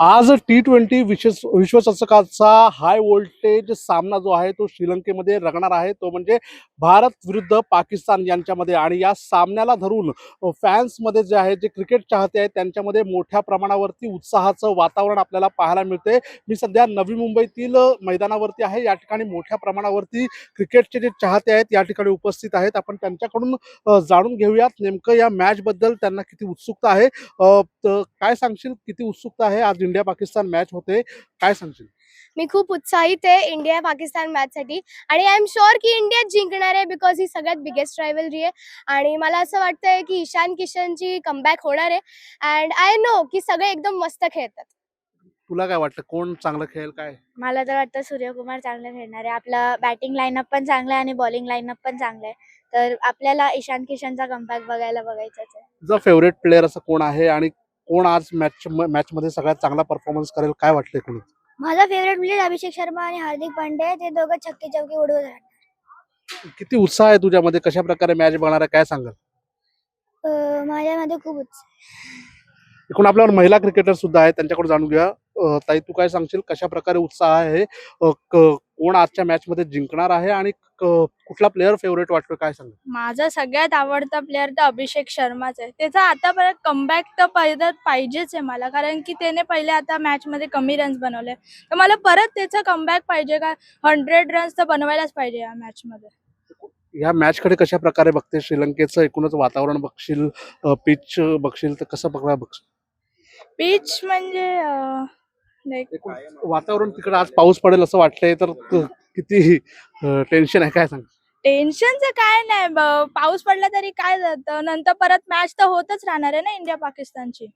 आज T twenty विशेष विश्वचषकाचा high voltage सामना जो आहे तो श्रीलंकेमध्ये रंगणार आहे. तो म्हणजे भारत विरुद्ध पाकिस्तान यांच्यामध्ये. आणि या सामन्याला धरून फॅन्समध्ये जे आहे जे क्रिकेट चाहते आहेत त्यांच्यामध्ये मोठ्या प्रमाणावरती उत्साहाचं वातावरण आपल्याला पाहायला मिळते मी सध्या नवी मुंबईतील मैदानावरती आहे. या ठिकाणी मोठ्या प्रमाणावरती क्रिकेटचे जे चाहते आहेत या ठिकाणी उपस्थित आहेत. आपण त्यांच्याकडून जाणून घेऊयात नेमकं या मॅचबद्दल त्यांना किती उत्सुकता आहे. काय सांगशील? किती उत्सुकता आहे आज इंडिया पाकिस्तान मॅच होते काय सांगशील? मी खूप उत्साहित आहे इंडिया पाकिस्तान मॅचसाठी आणि आय एम शुअर की इंडिया जिंकणार आहे बिकॉज ही सगळ्यात बिगेस्ट रायवलरी आहे. आणि मला असं वाटतंय की ईशान किशनची कमबॅक होणार आहे. अँड आय नो की सगळे एकदम मस्त खेळतात. तुला काय वाटतं? कोण चांगलं खेळेल? काय? मला तर वाटतं सूर्यकुमार चांगलं खेळणार आहे. आपलं बॅटिंग लाईनअप पण चांगलं आहे आणि बॉलिंग लाईनअप पण चांगलं आहे. तर आपल्याला ईशान किशनचा कमबॅक बघायला बघायचाच आहे. तुझा फेवरेट प्लेअर असं कोण आहे? आणि कोण आज मॅच मॅच मध्ये सगळ्यात चांगला परफॉर्मन्स करेल काय वाटतंय कोणी? माझा फेवरेट प्लेअर अभिषेक शर्मा आणि हार्दिक पांड्या ते दोघं छक्के चौके उडवत किती उत्साह आहे तुझ्यामध्ये? कशा प्रकारे मॅच बघणार आहे? काय सांगाल? अं, माझ्यामध्ये खूप उत्साह एकूण आपल्यावर महिला क्रिकेटर सुद्धा आहेत त्यांच्याकडे जाणून घेऊया. ताई तू काय सांगशील? कशा प्रकारे उत्साह आहे? कोण आजच्या मॅच मध्ये जिंकणार आहे? आणि कुठला प्लेअर फेवरेट वाटतो काय सांग माझा सगळ्यात आवडता प्लेअर तर अभिषेक शर्माच आहे. त्याचा आतापर्यंत कमबॅक तर परत पाहिजेच आहे मला. कारण की त्याने पहिले आता मॅच मध्ये कमी रन्स बनवले. तर मला परत त्याचा कमबॅक पाहिजे का? हंड्रेड रन्स तर बनवायलाच पाहिजे या मॅच मध्ये या मॅच कडे कशा प्रकारे बघते श्रीलंकेचं एकूणच वातावरण बघशील? पिच बघशील तर कसं बघणार बघशील? पिच म्हणजे वातावरण तिकडे आज पाऊस पडेल असं वाटतंय तर किती टेन्शन आहे काय सांग? टेन्शनचं काय नाही ब- पाऊस पडला तरी काय जातं? नंतर परत मॅच तर होतच राहणार आहे ना इंडिया पाकिस्तानची.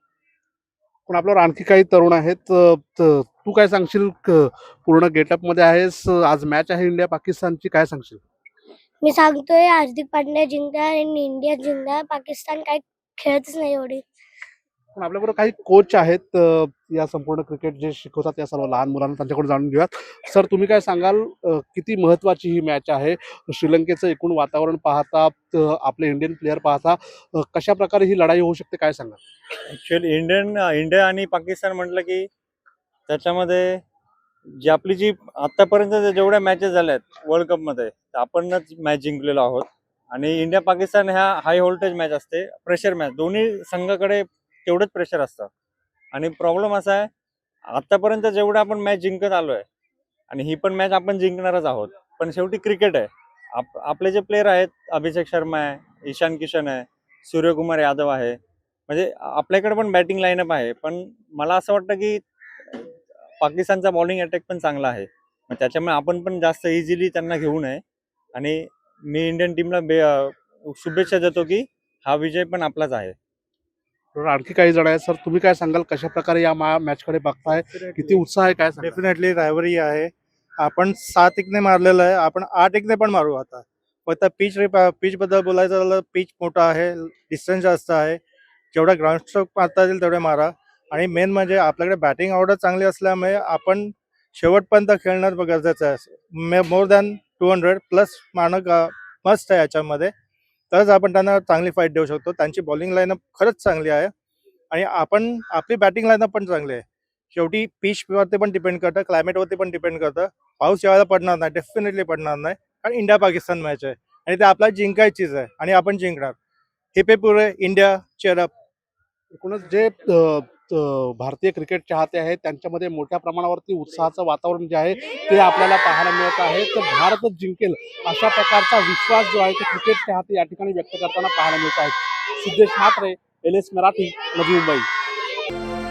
पण आपल्यावर आणखी काही तरुण आहेत त- तू काय सांगशील? पूर्ण गेटअपमध्ये आहेस आज मॅच आहे इंडिया पाकिस्तानची काय सांगशील? मी सांगतोय हार्दिक पांड्या जिंकणार आणि इंडिया जिंकणार पाकिस्तान काही खेळतच नाही एवढी. पण आपल्याबरोबर काही कोच आहेत या संपूर्ण क्रिकेट जे शिकवतात या सर्व लहान मुलांना त्यांच्याकडून जाणून घेऊयात. सर तुम्ही काय सांगाल किती महत्वाची ही मॅच आहे? श्रीलंकेचं एकूण वातावरण पाहता आपले इंडियन प्लेअर पाहता कशा प्रकारे ही लढाई होऊ शकते काय सांगाल? ॲक्च्युअली इंडियन इंडिया आणि पाकिस्तान म्हटलं की त्याच्यामध्ये जी आपली जी आतापर्यंत जेवढ्या मॅचेस झाल्या आहेत वर्ल्ड कपमध्ये आपणच मॅच जिंकलेलो आहोत. आणि इंडिया पाकिस्तान ह्या हाय व्होल्टेज मॅच असते प्रेशर मॅच दोन्ही संघाकडे तेवढंच प्रेशर असतं. आणि प्रॉब्लेम असा आहे आतापर्यंत जेवढं आपण मॅच जिंकत आलो आहे आणि ही पण मॅच आपण जिंकणारच आहोत पण शेवटी क्रिकेट आहे. आप आपले जे प्लेयर आहेत अभिषेक शर्मा आहे ईशान किशन आहे सूर्यकुमार यादव आहे म्हणजे आपल्याकडे पण बॅटिंग लाईनअप आहे पण मला असं वाटतं की पाकिस्तानचा बॉलिंग अटॅक पण चांगला आहे. मग त्याच्यामुळे आपण पण जास्त इझिली त्यांना घेऊ नये. आणि मी इंडियन टीमला बे शुभेच्छा देतो की हा विजय पण आपलाच आहे. तर आणखी काही जण आहेत. सर तुम्ही काय सांगाल? कशा प्रकारे या मॅच कडे बघताय? किती उत्साह आहे काय डेफिनेटली रायवरी आहे. आपण सात एकने मारलेलं आहे. आपण आठ एकने पण मारू आता. फक्त पिच पिच बद्दल बोलायचं झालं पिच मोठा आहे डिस्टन्स जास्त आहे. जेवढा ग्राउंड स्ट्रोक मारता येईल तेवढे मारा. आणि मेन म्हणजे आपल्याकडे बॅटिंग ऑर्डर चांगली असल्यामुळे आपण शेवटपर्यंत खेळणं गरजेचं आहे. More than two hundred plus मारणं मस्त आहे याच्यामध्ये. तरच आपण त्यांना चांगली फाईट देऊ शकतो. त्यांची बॉलिंग लाईनअप खरंच चांगली आहे. आणि आपण आपली बॅटिंग लाईनअप पण चांगली आहे. शेवटी पिच वरती पण डिपेंड करतं क्लायमेटवरती पण डिपेंड करतं. पाऊस यावेळेला पडणार नाही डेफिनेटली पडणार नाही. कारण इंडिया पाकिस्तान मॅच आहे. आणि ते आपल्याला जिंकायचीच आहे. आणि आपण जिंकणार. हे पे पुरे इंडिया चेअरअप एकूणच जे भारतीय क्रिकेट चाहते आहेत त्यांच्यामध्ये मोठ्या प्रमाणावरती उत्साहाचं वातावरण जे आहे ते आपल्याला पाहायला मिळत आहे. तर भारतच जिंकेल अशा प्रकारचा विश्वास जो आहे तो क्रिकेट चाहते या ठिकाणी व्यक्त करताना पाहायला मिळत आहे. Siddhesh Mhatre L S Marathi Navi Mumbai.